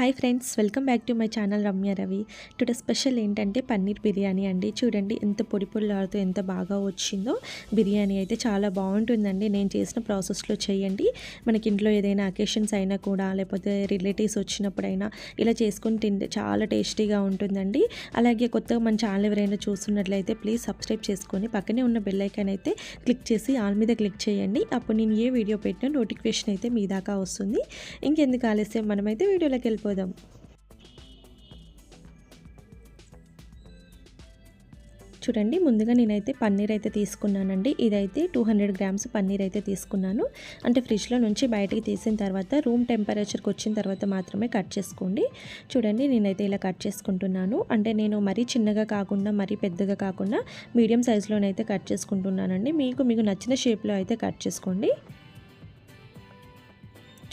Hi friends welcome back to my channel Ramya Ravi. Today special ఏంటంటే పన్నీర్ బిర్యానీ అండి. చూడండి ఎంత పొడి పొడిలాడుతూ ఎంత బాగా వచ్చిందో. బిర్యానీ అయితే చాలా బాగుంటుందండి. నేను చేసిన ప్రాసెస్లో చేయండి. మనకి ఇంట్లో ఏదైనా అకేషన్స్ అయినా కూడా లేకపోతే రిలేటివ్స్ వచ్చినప్పుడైనా ఇలా చేసుకొని తింటే చాలా టేస్టీగా ఉంటుందండి. అలాగే కొత్తగా మన ఛానల్ ఎవరైనా చూస్తున్నట్లయితే ప్లీజ్ సబ్స్క్రైబ్ చేసుకొని పక్కనే ఉన్న బెల్ అయితే క్లిక్ చేసి ఆల్ మీద క్లిక్ చేయండి. అప్పుడు నేను ఏ వీడియో పెట్టినా నోటిఫికేషన్ అయితే మీ దాకా వస్తుంది. ఇంకెందుకు ఆలస్యం? మనమైతే వీడియోలోకి వెళ్ళిపోదాం చూడండి ముందుగా నేనైతే పన్నీర్ అయితే తీసుకున్నానండి. ఇదైతే టూ హండ్రెడ్ గ్రామ్స్ పన్నీర్ అయితే తీసుకున్నాను. అంటే ఫ్రిడ్జ్లో నుంచి బయటికి తీసిన తర్వాత రూమ్ టెంపరేచర్కి వచ్చిన తర్వాత మాత్రమే కట్ చేసుకోండి. చూడండి నేనైతే ఇలా కట్ చేసుకుంటున్నాను. అంటే నేను మరీ చిన్నగా కాకుండా మరీ పెద్దగా కాకుండా మీడియం సైజులోనైతే కట్ చేసుకుంటున్నానండి. మీకు మీకు నచ్చిన షేప్లో అయితే కట్ చేసుకోండి.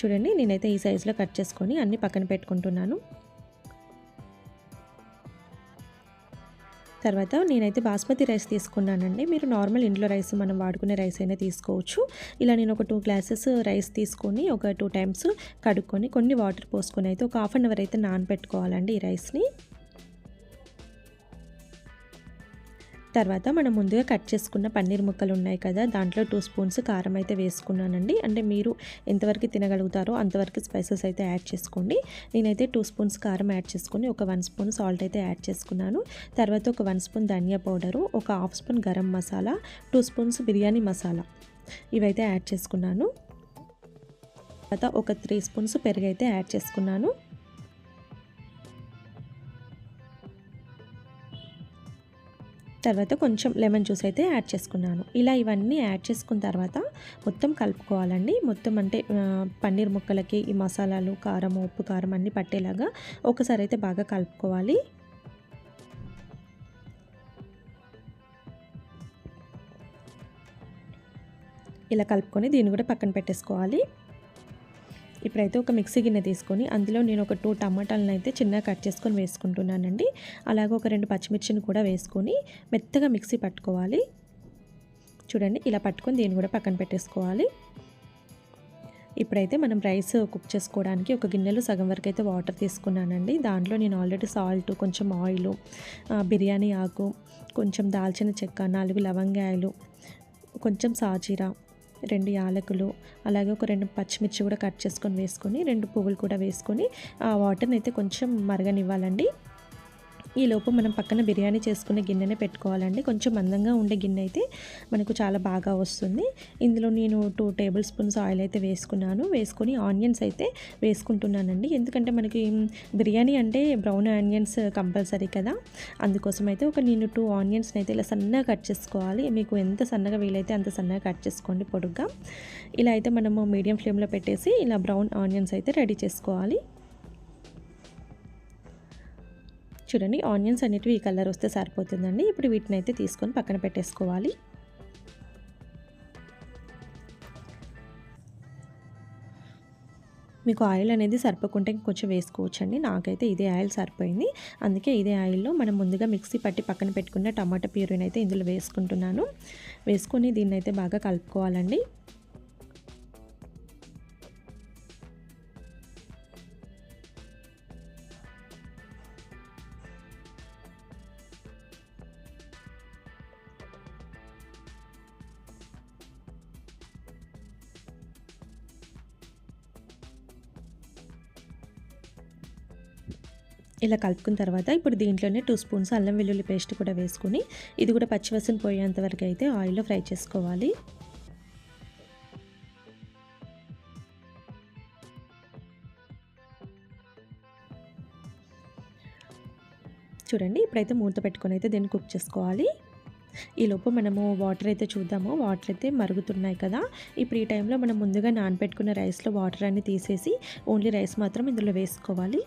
చూడండి నేనైతే ఈ సైజులో కట్ చేసుకొని అన్నీ పక్కన పెట్టుకుంటున్నాను. తర్వాత నేనైతే బాస్మతి రైస్ తీసుకున్నానండి. మీరు నార్మల్ ఇంట్లో రైస్ మనం వాడుకునే రైస్ అయినా తీసుకోవచ్చు. ఇలా నేను ఒక టూ గ్లాసెస్ రైస్ తీసుకొని ఒక టూ టైమ్స్ కడుక్కొని కొన్ని వాటర్ పోసుకొని అయితే ఒక హాఫ్ అన్ అవర్ అయితే నానబెట్టుకోవాలండి ఈ రైస్ని తర్వాత మనం ముందుగా కట్ చేసుకున్న పన్నీర్ ముక్కలు ఉన్నాయి కదా దాంట్లో టూ స్పూన్స్ కారం అయితే వేసుకున్నానండి. అంటే మీరు ఎంతవరకు తినగలుగుతారో అంతవరకు స్పైసెస్ అయితే యాడ్ చేసుకోండి. నేనైతే టూ స్పూన్స్ కారం యాడ్ చేసుకుని ఒక వన్ స్పూన్ సాల్ట్ అయితే యాడ్ చేసుకున్నాను. తర్వాత ఒక వన్ స్పూన్ ధనియా పౌడరు ఒక half spoon garam masala two spoons biryani masala ఇవైతే యాడ్ చేసుకున్నాను. తర్వాత ఒక త్రీ స్పూన్స్ పెరుగు అయితే యాడ్ చేసుకున్నాను. తర్వాత కొంచెం లెమన్ జ్యూస్ అయితే యాడ్ చేసుకున్నాను. ఇలా ఇవన్నీ యాడ్ చేసుకున్న తర్వాత మొత్తం కలుపుకోవాలండి. మొత్తం అంటే పన్నీర్ ముక్కలకి ఈ మసాలాలు కారం ఉప్పు కారం అన్నీ పట్టేలాగా ఒకసారి అయితే బాగా కలుపుకోవాలి. ఇలా కలుపుకొని దీన్ని కూడా పక్కన పెట్టేసుకోవాలి. ఇప్పుడైతే ఒక మిక్సీ గిన్నె తీసుకొని అందులో నేను ఒక టూ టమాటాలను అయితే చిన్నగా కట్ చేసుకొని వేసుకుంటున్నానండి. అలాగే ఒక రెండు పచ్చిమిర్చిని కూడా వేసుకొని మెత్తగా మిక్సీ పట్టుకోవాలి. చూడండి ఇలా పట్టుకొని దీన్ని కూడా పక్కన పెట్టేసుకోవాలి. ఇప్పుడైతే మనం రైస్ కుక్ చేసుకోవడానికి ఒక గిన్నెలో సగం వరకు అయితే వాటర్ తీసుకున్నానండి. దాంట్లో నేను ఆల్రెడీ సాల్ట్ కొంచెం ఆయిల్ బిర్యానీ ఆకు కొంచెం దాల్చిన చెక్క నాలుగు లవంగాయలు కొంచెం సాజీరా రెండు యాలకులు అలాగే ఒక రెండు పచ్చిమిర్చి కూడా కట్ చేసుకొని వేసుకొని రెండు పువ్వులు కూడా వేసుకొని ఆ వాటర్ని అయితే కొంచెం మరగనివ్వాలండి. ఈలోపు మనం పక్కన బిర్యానీ చేసుకునే గిన్నెనే పెట్టుకోవాలండి. కొంచెం మందంగా ఉండే గిన్నె అయితే మనకు చాలా బాగా వస్తుంది. ఇందులో నేను టూ టేబుల్ స్పూన్స్ ఆయిల్ అయితే వేసుకున్నాను. వేసుకొని ఆనియన్స్ అయితే వేసుకుంటున్నానండి. ఎందుకంటే మనకి బిర్యానీ అంటే బ్రౌన్ ఆనియన్స్ కంపల్సరీ కదా. అందుకోసం అయితే ఒక నేను టూ ఆనియన్స్ని అయితే ఇలా సన్నగా కట్ చేసుకోవాలి. మీకు ఎంత సన్నగా వీలైతే అంత సన్నగా కట్ చేసుకోండి పొడుగ్గా. ఇలా అయితే మనము మీడియం ఫ్లేమ్లో పెట్టేసి ఇలా బ్రౌన్ ఆనియన్స్ అయితే రెడీ చేసుకోవాలి. చూడండి ఆనియన్స్ అనేటివి ఈ కలర్ వస్తే సరిపోతుందండి. ఇప్పుడు వీటిని అయితే తీసుకొని పక్కన పెట్టేసుకోవాలి. మీకు ఆయిల్ అనేది సరిపోకుంటే కొంచెం వేసుకోవచ్చు అండి నాకైతే ఇదే ఆయిల్ సరిపోయింది. అందుకే ఇదే ఆయిల్లో మనం ముందుగా మిక్సీ పట్టి పక్కన పెట్టుకున్న టమాటా ప్యూరిని అయితే ఇందులో వేసుకుంటున్నాను. వేసుకొని దీన్ని అయితే బాగా కలుపుకోవాలండి. ఇలా కలుపుకున్న తర్వాత ఇప్పుడు దీంట్లోనే టూ స్పూన్స్ అల్లం వెల్లుల్లి పేస్ట్ కూడా వేసుకొని ఇది కూడా పచ్చివసన పోయేంత వరకు అయితే ఆయిల్లో ఫ్రై చేసుకోవాలి. చూడండి ఇప్పుడైతే మూత పెట్టుకొని అయితే దీన్ని కుక్ చేసుకోవాలి. ఈలోపు మనము వాటర్ అయితే చూద్దాము. వాటర్ అయితే మరుగుతున్నాయి కదా. ఇప్పుడు ఈ టైంలో మనం ముందుగా నానబెట్టుకున్న రైస్లో వాటర్ అన్ని తీసేసి ఓన్లీ రైస్ మాత్రం ఇందులో వేసుకోవాలి.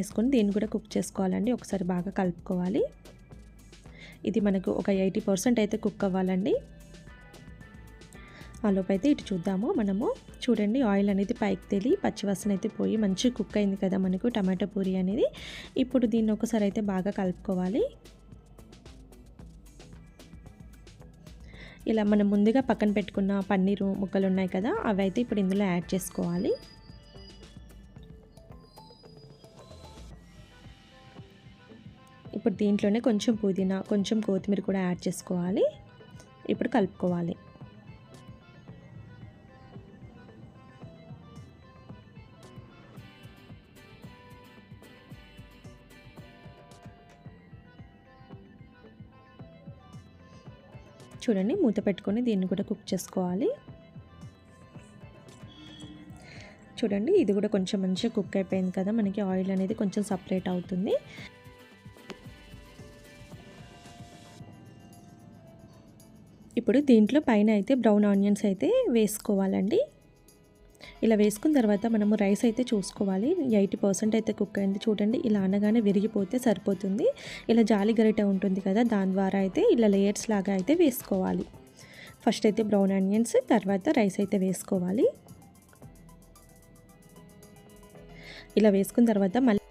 వేసుకొని దీన్ని కూడా కుక్ చేసుకోవాలండి. ఒకసారి బాగా కలుపుకోవాలి. ఇది మనకు ఒక ఎయిటీ పర్సెంట్ అయితే కుక్ అవ్వాలండి. ఆలోపైతే అయితే ఇటు చూద్దాము. మనము చూడండి ఆయిల్ అనేది పైకి తేలి పచ్చివాసన అయితే పోయి మంచి కుక్ అయింది కదా మనకు టమాటో పూరి అనేది. ఇప్పుడు దీన్ని ఒకసారి అయితే బాగా కలుపుకోవాలి. ఇలా మనం ముందుగా పక్కన పెట్టుకున్న పన్నీరు ముక్కలు ఉన్నాయి కదా అవి అయితే ఇప్పుడు ఇందులో యాడ్ చేసుకోవాలి. ఇప్పుడు దీంట్లోనే కొంచెం పుదీనా కొంచెం కొత్తిమీర కూడా యాడ్ చేసుకోవాలి. ఇప్పుడు కలుపుకోవాలి. చూడండి మూత పెట్టుకొని దీన్ని కూడా కుక్ చేసుకోవాలి. చూడండి ఇది కూడా కొంచెం మంచిగా కుక్ అయిపోయింది కదా మనకి ఆయిల్ అనేది కొంచెం సపరేట్ అవుతుంది. ఇప్పుడు దీంట్లో పైన అయితే బ్రౌన్ ఆనియన్స్ అయితే వేసుకోవాలండి. ఇలా వేసుకున్న తర్వాత మనము రైస్ అయితే చూసుకోవాలి. ఎయిటీ పర్సెంట్ అయితే కుక్ అయింది. చూడండి ఇలా అనగానే విరిగిపోతే సరిపోతుంది. ఇలా జాలి గరిట ఉంటుంది కదా దాని ద్వారా అయితే ఇలా లేయర్స్ లాగా అయితే వేసుకోవాలి. ఫస్ట్ అయితే బ్రౌన్ ఆనియన్స్ తర్వాత రైస్ అయితే వేసుకోవాలి. ఇలా వేసుకున్న తర్వాత మళ్ళీ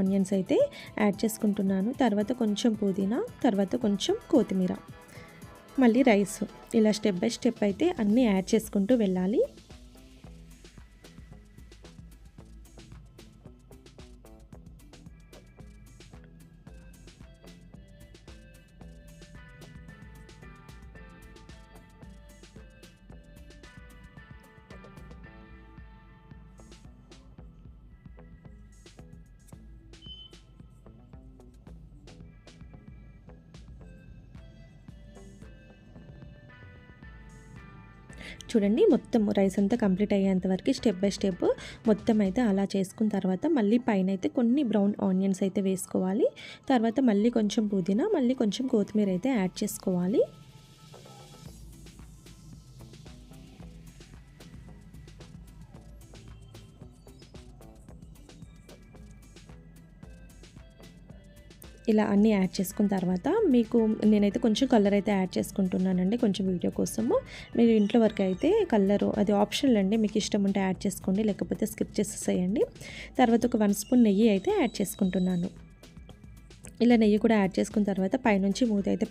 ఆనియన్స్ అయితే యాడ్ చేసుకుంటున్నాను. తర్వాత కొంచెం పుదీనా తర్వాత కొంచెం కొత్తిమీర. మళ్ళీ రైస్. ఇలా స్టెప్ బై స్టెప్ అయితే అన్నీ యాడ్ చేసుకుంటూ వెళ్ళాలి. చూడండి మొత్తం రైస్ అంతా కంప్లీట్ అయ్యేంత వరకు స్టెప్ బై స్టెప్ మొత్తం అయితే అలా చేసుకున్న తర్వాత మళ్ళీ పైన అయితే కొన్ని బ్రౌన్ ఆనియన్స్ అయితే వేసుకోవాలి. తర్వాత మళ్ళీ కొంచెం పుదీనా మళ్ళీ కొంచెం కొత్తిమీర అయితే యాడ్ చేసుకోవాలి. ఇలా అన్నీ యాడ్ చేసుకున్న తర్వాత మీకు నేనైతే కొంచెం కలర్ అయితే యాడ్ చేసుకుంటున్నానండి కొంచెం వీడియో కోసము. మీరు ఇంట్లో వరకు అయితే కలరు అది ఆప్షనల్ అండి. మీకు ఇష్టం ఉంటే యాడ్ చేసుకోండి లేకపోతే స్కిప్ చేసేసేయండి. తర్వాత ఒక వన్ స్పూన్ నెయ్యి అయితే యాడ్ చేసుకుంటున్నాను. ఇలా నెయ్యి కూడా యాడ్ చేసుకున్న తర్వాత పైనుంచి మూత అయితే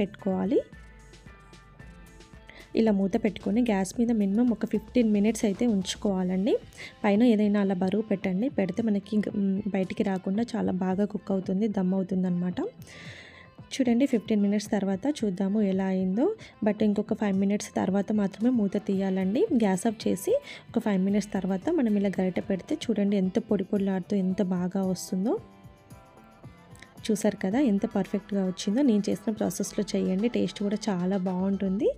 పెట్టుకోవాలి. ఇలా మూత పెట్టుకొని గ్యాస్ మీద మినిమం ఒక ఫిఫ్టీన్ మినిట్స్ అయితే ఉంచుకోవాలండి. పైన ఏదైనా అలా బరువు పెట్టండి. పెడితే మనకి బయటికి రాకుండా చాలా బాగా కుక్ అవుతుంది దమ్ అవుతుంది అనమాట చూడండి ఫిఫ్టీన్ మినిట్స్ తర్వాత చూద్దాము ఎలా అయిందో. బట్ ఇంకొక ఫైవ్ మినిట్స్ తర్వాత మాత్రమే మూత తీయాలండి. గ్యాస్ ఆఫ్ చేసి ఒక ఫైవ్ మినిట్స్ తర్వాత మనం ఇలా గరిట పెడితే చూడండి ఎంత పొడి పొడిలాడుతూ ఎంత బాగా వస్తుందో. చూసారు కదా ఎంత పర్ఫెక్ట్గా వచ్చిందో. నేను చేసిన ప్రాసెస్లో చేయండి టేస్ట్ కూడా చాలా బాగుంటుంది.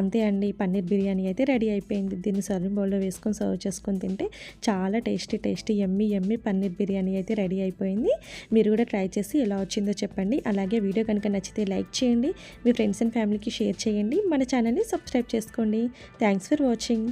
అంతే అండి పన్నీర్ బిర్యానీ అయితే రెడీ అయిపోయింది. దీన్ని సర్వింగ్ బౌల్లో వేసుకొని సర్వ్ చేసుకొని తింటే చాలా టేస్టీ టేస్టీ ఎమ్మి ఎమ్మి పన్నీర్ బిర్యానీ అయితే రెడీ అయిపోయింది. మీరు కూడా ట్రై చేసి ఎలా వచ్చిందో చెప్పండి. అలాగే వీడియో కనుక నచ్చితే లైక్ చేయండి. మీ ఫ్రెండ్స్ అండ్ ఫ్యామిలీకి షేర్ చేయండి. మన ఛానల్ని సబ్స్క్రైబ్ చేసుకోండి. Thanks for watching.